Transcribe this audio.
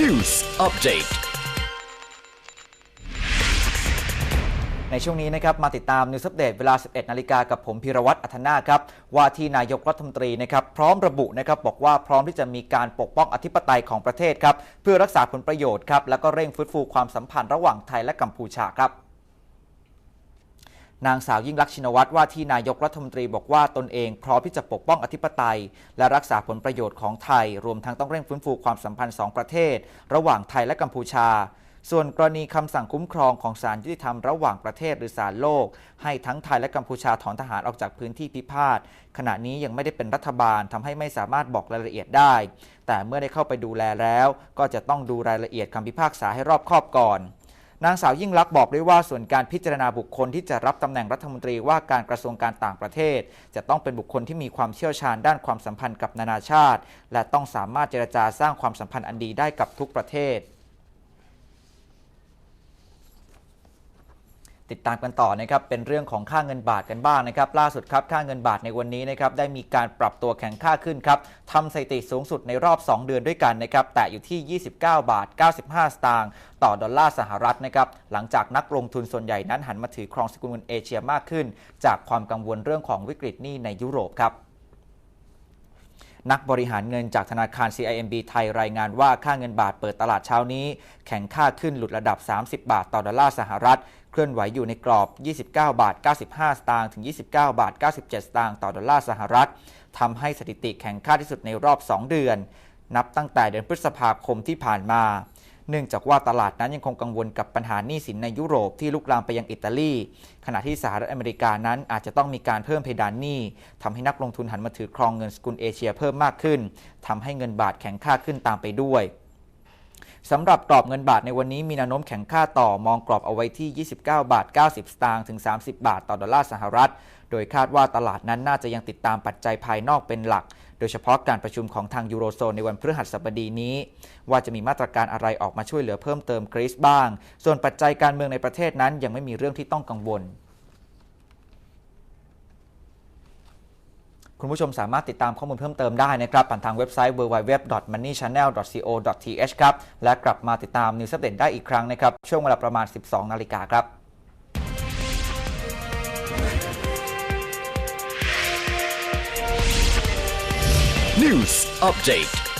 News Update ในช่วงนี้นะครับมาติดตามนิวส์อัปเดตเวลา 11 นาฬิกากับผมพิรวัตรอัธนาครับ ว่าที่นายกรัฐมนตรีนะครับพร้อมระบุนะครับบอกว่าพร้อมที่จะมีการปกป้องอธิปไตยของประเทศครับ เพื่อรักษาผลประโยชน์ครับ แล้วก็เร่งฟื้นฟูความสัมพันธ์ระหว่างไทยและกัมพูชาครับ นางสาวยิ่งลักษณ์ชินวัตรว่าที่นายกรัฐมนตรีบอกว่าตนเองพร้อมที่จะปกป้องอธิปไตย และรักษาผลประโยชน์ของไทย รวมทั้งต้องเร่งฟื้นฟูความสัมพันธ์สองประเทศ ระหว่างไทยและกัมพูชา ส่วนกรณีคำสั่งคุ้มครองของศาลยุติธรรมระหว่างประเทศหรือศาลโลก ให้ทั้งไทยและกัมพูชาถอนทหารออกจากพื้นที่พิพาทขณะนี้ยังไม่ได้เป็นรัฐบาลทำให้ไม่สามารถบอกรายละเอียดได้ แต่เมื่อได้เข้าไปดูแลแล้ว ก็จะต้องดูรายละเอียดคำพิพากษาให้รอบคอบก่อน นางสาวยิ่งลักษณ์บอกด้วยว่าส่วนการพิจารณาบุคคลที่จะรับตำแหน่งรัฐมนตรีว่าการกระทรวงการต่างประเทศ จะต้องเป็นบุคคลที่มีความเชี่ยวชาญด้านความสัมพันธ์กับนานาชาติ และต้องสามารถเจรจาสร้างความสัมพันธ์อันดีได้กับทุกประเทศ ติดตามกันต่อนะครับเป็นเรื่องของค่าเงินบาทกันบ้างนะครับ ล่าสุดครับค่าเงินบาทในวันนี้นะครับได้มีการปรับตัวแข็งค่าขึ้นครับทำสถิติสูงสุดในรอบ 2 เดือนด้วยกันนะครับแต่อยู่ที่ 29 บาท 95 สตางค์ต่อดอลลาร์สหรัฐนะครับหลังจากนักลงทุนส่วนใหญ่นั้นหันมาถือครองสกุลเงินเอเชียมากขึ้น จากความกังวลเรื่องของวิกฤตหนี้ในยุโรปครับ นักบริหารเงินจากธนาคาร CIMB ไทยรายงานว่าค่าเงินบาทเปิดตลาดเช้านี้ แข็งค่าขึ้นหลุดระดับ 30 บาทต่อดอลลาร์สหรัฐ เคลื่อนไหวอยู่ในกรอบ 29 บาท 95 สตางค์ถึง 29 บาท 97 สตางค์ต่อดอลลาร์สหรัฐทำให้สถิติแข็งค่าที่สุดในรอบ 2 เดือน นับตั้งแต่เดือนพฤษภาคมที่ผ่านมา เนื่องจากว่าตลาดนั้นยังคงกังวลกับปัญหาหนี้สินในยุโรปที่ลุกลามไปยังอิตาลี ขณะที่สหรัฐอเมริกานั้นอาจจะต้องมีการเพิ่มเพดานหนี้ทำให้นักลงทุนหันมาถือครองเงินสกุลเอเชียเพิ่มมากขึ้นทำให้เงินบาทแข็งค่าขึ้นตามไปด้วยสำหรับกรอบเงินบาทในวันนี้มีแนวโน้มแข็งค่าต่อมองกรอบเอาไว้ที่ 29 บาท 90 สตางค์ถึง 30 บาท ต่อดอลลาร์สหรัฐ โดยคาดว่าตลาดนั้นน่าจะยังติดตามปัจจัยภายนอกเป็นหลัก ดยเฉพาะการประชุมของทางยูโรโซนในวันพฤหัสบดีนี้ ว่าจะมีมาตรการอะไรออกมาช่วยเหลือเพิ่มเติมกรีซบ้าง ส่วนปัจจัยการเมืองในประเทศนั้นยังไม่มีเรื่องที่ต้องกังวล คุณผู้ชมสามารถติดตามข้อมูลเพิ่มเติมได้นะครับผ่านทางเว็บไซต์ www.moneychannel.co.th ครับและกลับมาติดตามนิวส์เดตได้อีกครั้งนะครับช่วงเวลาประมาณ 12 นาฬิกาครับ News Update